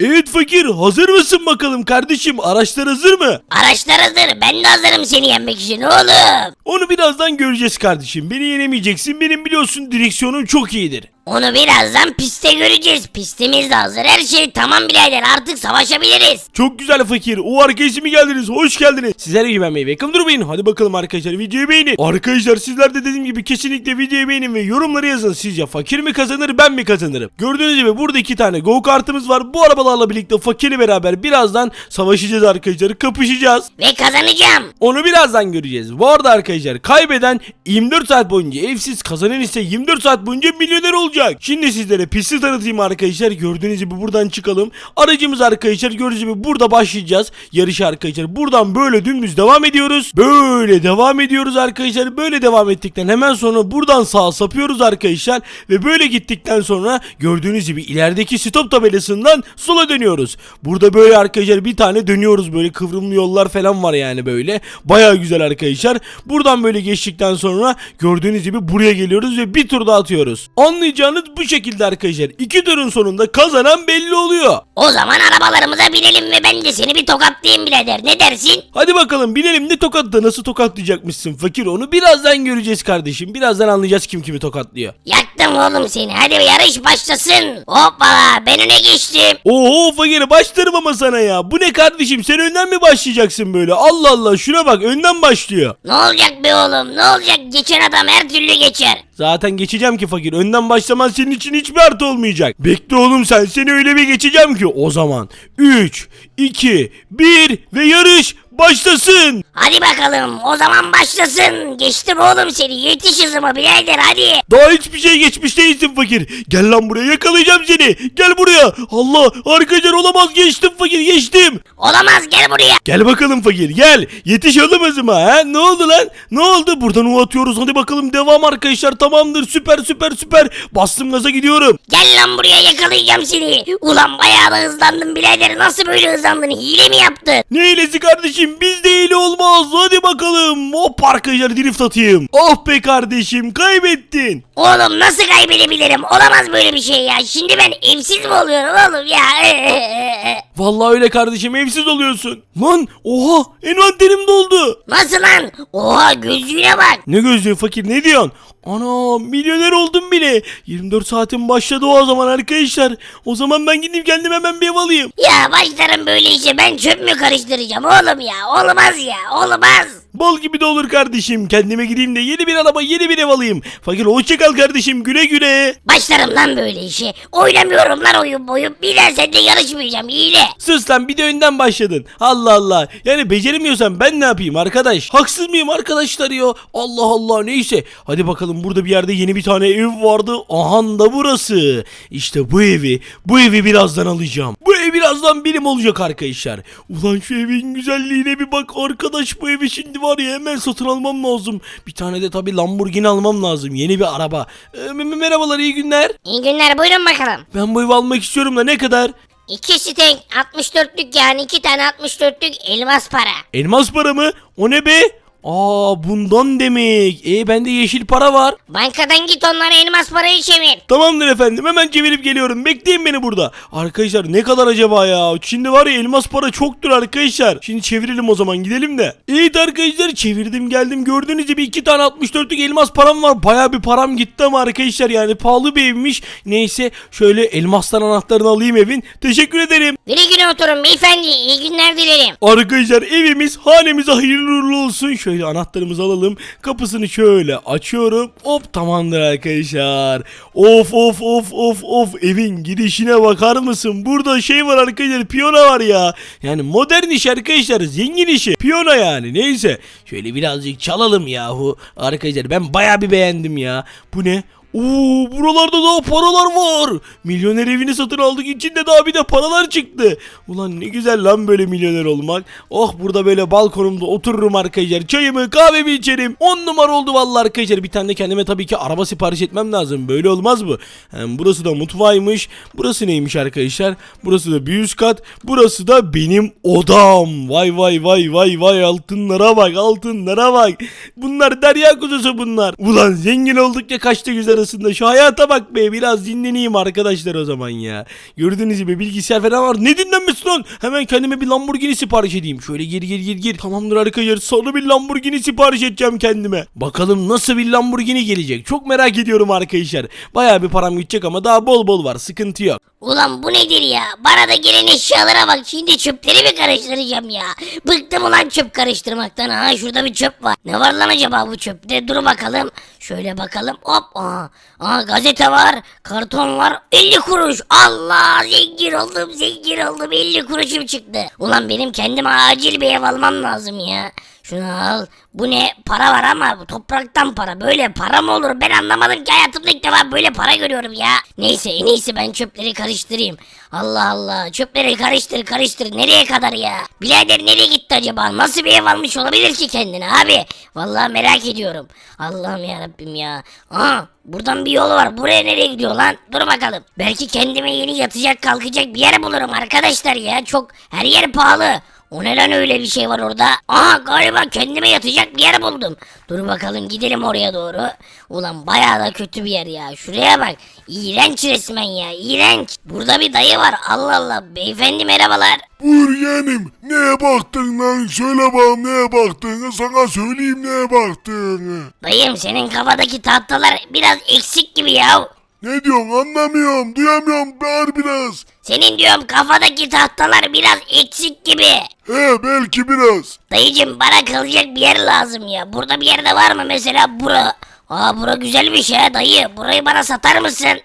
Evet fakir hazır mısın bakalım kardeşim araçlar hazır mı? Araçlar hazır. Ben de hazırım seni yenmek için oğlum. Onu birazdan göreceğiz kardeşim. Beni yenemeyeceksin. Benim biliyorsun direksiyonum çok iyidir. Onu birazdan pistte göreceğiz. Pistimiz de hazır. Her şey tamam birader. Artık savaşabiliriz. Çok güzel fakir. O arkadaşım mi geldiniz? Hoş geldiniz. Sizler gibi beğenmeyi ve yakın durmayın. Hadi bakalım arkadaşlar videoyu beğenin. Arkadaşlar sizler de dediğim gibi kesinlikle videoyu beğenin ve yorumları yazın. Sizce fakir mi kazanır ben mi kazanırım? Gördüğünüz gibi burada iki tane go kartımız var. Bu arabalarla birlikte fakirle beraber birazdan savaşacağız arkadaşlar. Kapışacağız. Ve kazanacağım. Onu birazdan göreceğiz. Bu arada arkadaşlar kaybeden 24 saat boyunca evsiz kazanan ise 24 saat boyunca milyoner olacak. Şimdi sizlere pisti tanıtayım arkadaşlar. Gördüğünüz gibi buradan çıkalım. Aracımız arkadaşlar gördüğünüz gibi burada başlayacağız. Yarışı arkadaşlar. Buradan böyle dümdüz devam ediyoruz. Böyle devam ediyoruz arkadaşlar. Böyle devam ettikten hemen sonra buradan sağa sapıyoruz arkadaşlar. Ve böyle gittikten sonra gördüğünüz gibi ilerideki stop tabelasından sola dönüyoruz. Burada böyle arkadaşlar bir tane dönüyoruz böyle kıvrımlı yollar falan var yani böyle. Baya güzel arkadaşlar. Buradan böyle geçtikten sonra gördüğünüz gibi buraya geliyoruz ve bir tur daha atıyoruz. Anlayacağınız bu şekilde arkadaşlar. İki turun sonunda kazanan belli oluyor. O zaman arabalarımıza binelim ve ben de seni bir tokatlayayım birader. Ne dersin? Hadi bakalım binelim ne tokatta nasıl tokatlayacakmışsın fakir onu birazdan göreceğiz kardeşim. Birazdan anlayacağız kim kimi tokatlıyor. Yaktım oğlum seni. Hadi yarış başlasın. Hoppala ben öne geçtim. Oo fakir başlarım ama sana ya. Bu ne kardeşim sen önden mi başlayacaksın böyle? Allah Allah şuna bak önden başlıyor. Ne olacak be oğlum? Ne olacak? Geçen adam her türlü geçer. Zaten geçeceğim ki fakir. Önden başlaman senin için hiçbir artı olmayacak. Bekle oğlum sen. Seni öyle bir geçeceğim ki. O zaman 3, 2, 1 ve yarış başlasın. Hadi bakalım o zaman başlasın. Geçtim oğlum seni. Yetiş hızıma birader hadi. Daha hiçbir şey geçmiş değilsin fakir. Gel lan buraya yakalayacağım seni. Gel buraya. Allah arkadaşlar olamaz geçtim fakir geçtim. Olamaz gel buraya. Gel bakalım fakir gel. Yetiş oğlum hızıma ha. Ne oldu lan? Ne oldu? Buradan U atıyoruz. Hadi bakalım devam arkadaşlar. Tamamdır. Süper süper süper. Bastım gaza gidiyorum. Gel lan buraya yakalayacağım seni. Ulan bayağı da hızlandın birader. Nasıl böyle hızlandın? Hile mi yaptın? Ne hilesi kardeşim? Bizde hile olmaz. Hadi bakalım. Hop arkadaşlar drift atayım. Oh be kardeşim kaybettin. Oğlum nasıl kaybedebilirim? Olamaz böyle bir şey ya. Şimdi ben evsiz mi oluyorum oğlum ya? Vallahi öyle kardeşim evsiz oluyorsun. Lan oha envanterim doldu. Nasıl lan? Oha gözlüğüne bak. Ne gözlüğü fakir ne diyorsun? Ana milyoner oldum bile. 24 saatim başladı o zaman arkadaşlar. O zaman ben gideyim kendim hemen bir ev alayım. Ya başlarım böyle işe ben çöp mü karıştıracağım oğlum ya? Olmaz ya olmaz. Bal gibi de olur kardeşim. Kendime gideyim de yeni bir araba yeni bir ev alayım. Fakir hoşça kal kardeşim güle güle. Başlarım lan böyle işe. Oynamıyorum lan oyun boyu. Bir daha seninle yarışmayacağım hile. Sus lan bir de önden başladın. Allah Allah. Yani beceremiyorsan ben ne yapayım arkadaş? Haksız mıyım arkadaşlar ya? Allah Allah neyse. Hadi bakalım burada bir yerde yeni bir tane ev vardı. Aha da burası. İşte bu evi. Bu evi birazdan alacağım. Bu ev birazdan benim olacak arkadaşlar. Ulan şu evin güzelliğine bir bak arkadaş bu evi şimdi var ya hemen satın almam lazım. Bir tane de tabi Lamborghini almam lazım. Yeni bir araba. Ee, merhabalar iyi günler. İyi günler buyurun bakalım. Ben bu evi almak istiyorum da ne kadar? İki stek 64'lük yani iki tane 64'lük elmas para. Elmas para mı? O ne be? Aa bundan demek. E bende yeşil para var. Bankadan git onlara elmas parayı çevir. Tamamdır efendim hemen çevirip geliyorum. Bekleyin beni burada. Arkadaşlar ne kadar acaba ya? Şimdi var ya elmas para çoktur arkadaşlar. Şimdi çevirelim o zaman gidelim de. Evet arkadaşlar çevirdim geldim. Gördüğünüz gibi iki tane 64'lük elmas param var. Baya bir param gitti ama arkadaşlar yani pahalı bir evmiş. Neyse şöyle elmastan anahtarını alayım evin. Teşekkür ederim. Güle güle oturun beyefendi. İyi günler dilerim. Arkadaşlar evimiz hanemize hayırlı uğurlu olsun. Şöyle anahtarımızı alalım. Kapısını şöyle açıyorum. Hop tamamdır arkadaşlar. Of of of of of evin gidişine bakar mısın? Burada şey var arkadaşlar piyano var ya. Yani modern iş arkadaşlar zengin işi. Piyano yani neyse. Şöyle birazcık çalalım yahu. Arkadaşlar ben baya bir beğendim ya. Bu ne? Oo buralarda daha paralar var. Milyoner evini satın aldık içinde daha bir de paralar çıktı. Ulan ne güzel lan böyle milyoner olmak. Oh burada böyle balkonumda otururum arkadaşlar. Çayımı kahvemi içerim. 10 numara oldu vallahi arkadaşlar. Bir tane de kendime tabii ki araba sipariş etmem lazım. Böyle olmaz mı? Hem burası da mutfağıymış. Burası neymiş arkadaşlar? Burası da bir üst kat. Burası da benim odam. Vay vay vay vay vay altınlara bak altınlara bak. Bunlar derya kuzusu bunlar. Ulan zengin olduk ya kaçta güzel odasında. Şu hayata bak be biraz dinleneyim arkadaşlar o zaman ya. Gördüğünüz gibi bilgisayar falan var. Ne dinlenmesi lan? Hemen kendime bir Lamborghini sipariş edeyim. Şöyle gir gir gir gir. Tamamdır arkadaşlar sonra bir Lamborghini sipariş edeceğim kendime. Bakalım nasıl bir Lamborghini gelecek. Çok merak ediyorum arkadaşlar. Baya bir param gidecek ama daha bol bol var sıkıntı yok. Ulan bu nedir ya? Bana da gelen eşyalara bak. Şimdi çöpleri mi karıştıracağım ya? Bıktım ulan çöp karıştırmaktan. Ha şurada bir çöp var. Ne var lan acaba bu çöpte? Dur bakalım. Şöyle bakalım. Hop. Aha. Aha gazete var. Karton var. 50 kuruş. Allah zengin oldum zengin oldum. 50 kuruşum çıktı. Ulan benim kendime acil bir ev almam lazım ya. Şunu al. Bu ne? Para var ama bu topraktan para. Böyle para mı olur? Ben anlamadım ki hayatımda ilk defa böyle para görüyorum ya. Neyse en iyisi ben çöpleri karıştırayım. Allah Allah. Çöpleri karıştır karıştır. Nereye kadar ya? Birader nereye gitti acaba? Nasıl bir ev almış olabilir ki kendine abi? Vallahi merak ediyorum. Allah'ım ya Rabbim ya. Aha buradan bir yol var. Buraya nereye gidiyor lan? Dur bakalım. Belki kendime yeni yatacak kalkacak bir yer bulurum arkadaşlar ya. Çok her yer pahalı. O ne lan öyle bir şey var orada? Aha galiba kendime yatacak bir yer buldum. Dur bakalım gidelim oraya doğru. Ulan bayağı da kötü bir yer ya. Şuraya bak. İğrenç resmen ya. İğrenç. Burada bir dayı var. Allah Allah. Beyefendi merhabalar. Buyur yeğenim. Neye baktın lan? Söyle bakalım neye baktığını. Sana söyleyeyim neye baktığını. Dayım senin kafadaki tahtalar biraz eksik gibi ya. Ne diyorsun anlamıyorum. Duyamıyorum. Bağır biraz. Senin diyorum kafadaki tahtalar biraz eksik gibi. He belki biraz. Dayıcım bana kalacak bir yer lazım ya. Burada bir yerde var mı mesela bura? Aa bura güzelmiş ya dayı. Burayı bana satar mısın?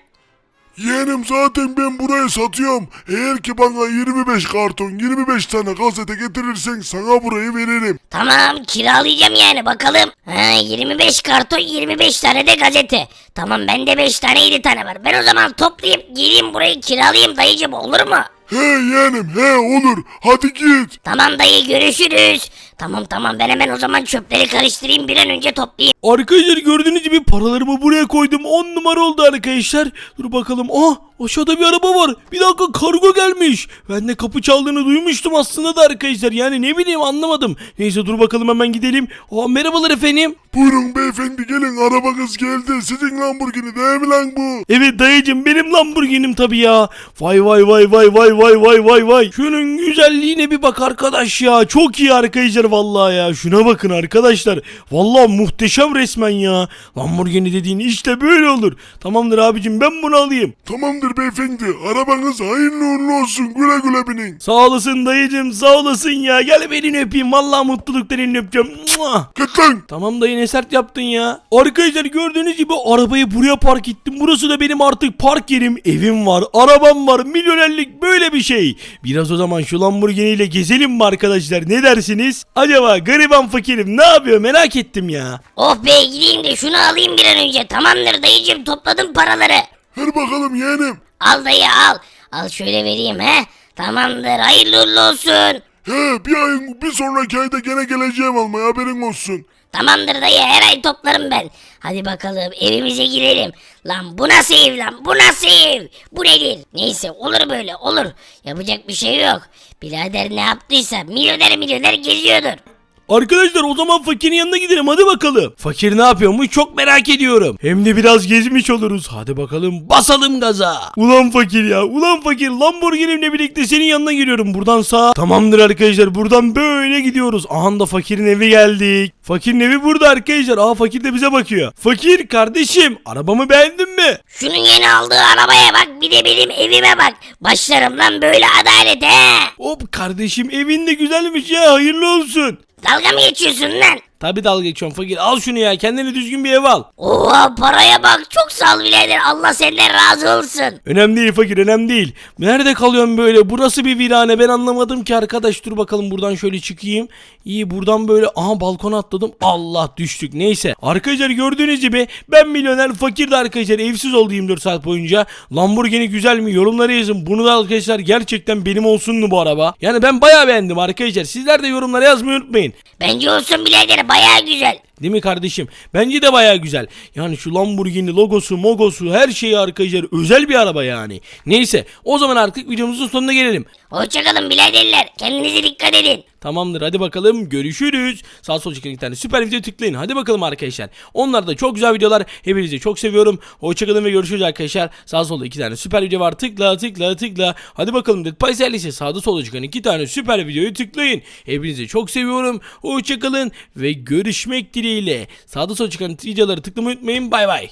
Yeğenim zaten ben burayı satıyorum. Eğer ki bana 25 karton 25 tane gazete getirirsen sana burayı veririm. Tamam kiralayacağım yani bakalım. Ha 25 karton 25 tane de gazete. Tamam bende 5 tane 7 tane var. Ben o zaman toplayıp geleyim burayı kiralayayım dayıcım olur mu? He yeğenim he olur. Hadi git. Tamam dayı görüşürüz. Tamam tamam ben hemen o zaman çöpleri karıştırayım bir an önce toplayayım. Arkadaşlar gördüğünüz gibi paralarımı buraya koydum. 10 numara oldu arkadaşlar. Dur bakalım. Ah aşağıda bir araba var. Bir dakika kargo gelmiş. Ben de kapı çaldığını duymuştum aslında da arkadaşlar. Yani ne bileyim anlamadım. Neyse dur bakalım hemen gidelim. Aa merhabalar efendim. Buyurun beyefendi gelin arabanız geldi. Sizin Lamborghini değil mi lan bu? Evet dayıcım benim Lamborghini'm tabii ya. Vay vay vay vay vay vay vay vay vay. Şunun güzelliğine bir bak arkadaş ya. Çok iyi arkadaşlar vallahi ya. Şuna bakın arkadaşlar. Vallahi muhteşem resmen ya. Lamborghini dediğin işte böyle olur. Tamamdır abicim ben bunu alayım. Tamamdır beyefendi. Arabanız hayırlı uğurlu olsun. Güle güle binin. Sağ olasın dayıcım sağ olasın ya. Gel elini öpeyim. Vallahi mutluluktan elini öpeceğim. Mua. Git lan. Tamam dayı ne sert yaptın ya. Arkadaşlar gördüğünüz gibi arabayı buraya park ettim. Burası da benim artık park yerim. Evim var, arabam var, milyonerlik böyle bir şey. Biraz o zaman şu Lamborghini ile gezelim mi arkadaşlar? Ne dersiniz? Acaba gariban fakirim ne yapıyor merak ettim ya. Oh be gideyim de şunu alayım bir an önce. Tamamdır dayıcım topladım paraları. Ver bakalım yeğenim. Al dayı al. Al şöyle vereyim he. Tamamdır hayırlı uğurlu olsun. He bir ayın bir sonraki ayda gene geleceğim almaya haberin olsun. Tamamdır dayı her ay toplarım ben. Hadi bakalım evimize girelim. Lan bu nasıl ev lan bu nasıl ev? Bu nedir? Neyse olur böyle olur. Yapacak bir şey yok. Birader ne yaptıysa milyoner milyoner geziyordur. Arkadaşlar o zaman fakirin yanına gidelim hadi bakalım. Fakir ne yapıyormuş çok merak ediyorum. Hem de biraz gezmiş oluruz. Hadi bakalım basalım gaza. Ulan fakir ya ulan fakir Lamborghini'mle birlikte senin yanına giriyorum buradan sağ. Tamamdır arkadaşlar buradan böyle gidiyoruz. Aha da fakirin evi geldik. Fakirin evi burada arkadaşlar. Aa fakir de bize bakıyor. Fakir kardeşim arabamı beğendin mi? Şunun yeni aldığı arabaya bak bir de benim evime bak. Başlarım lan böyle adalete. Hop kardeşim evin de güzelmiş ya hayırlı olsun. Dalga mı geçiyorsun lan? Tabi dalga geçiyorum fakir al şunu ya kendine düzgün bir ev al. Oha paraya bak çok sağ ol birader Allah senden razı olsun. Önemli değil fakir önemli değil. Nerede kalıyorsun böyle? Burası bir virane ben anlamadım ki arkadaş. Dur bakalım buradan şöyle çıkayım. İyi buradan böyle aha balkona atladım. Allah düştük neyse. Arkadaşlar gördüğünüz gibi ben milyoner fakir de arkadaşlar evsiz oldu 24 saat boyunca. Lamborghini güzel mi? Yorumlara yazın. Bunu da arkadaşlar gerçekten benim olsun mu bu araba? Yani ben bayağı beğendim arkadaşlar. Sizler de yorumlara yazmayı unutmayın. Bence olsun birader baya güzel. Değil mi kardeşim? Bence de baya güzel. Yani şu Lamborghini logosu, mogosu her şeyi arkadaşlar özel bir araba yani. Neyse o zaman artık videomuzun sonuna gelelim. Hoşçakalın biraderler. Kendinize dikkat edin. Tamamdır hadi bakalım görüşürüz. Sağ sol çıkan iki tane süper video tıklayın. Hadi bakalım arkadaşlar. Onlar da çok güzel videolar. Hepinizi çok seviyorum. Hoşçakalın ve görüşürüz arkadaşlar. Sağ solda iki tane süper video var. Tıkla tıkla tıkla. Hadi bakalım Dead Pies ailesi sağda solda çıkan iki tane süper videoyu tıklayın. Hepinizi çok seviyorum. Hoşçakalın ve görüşmek dileğiyle. Sağda solda çıkan videoları tıklamayı unutmayın. Bay bay.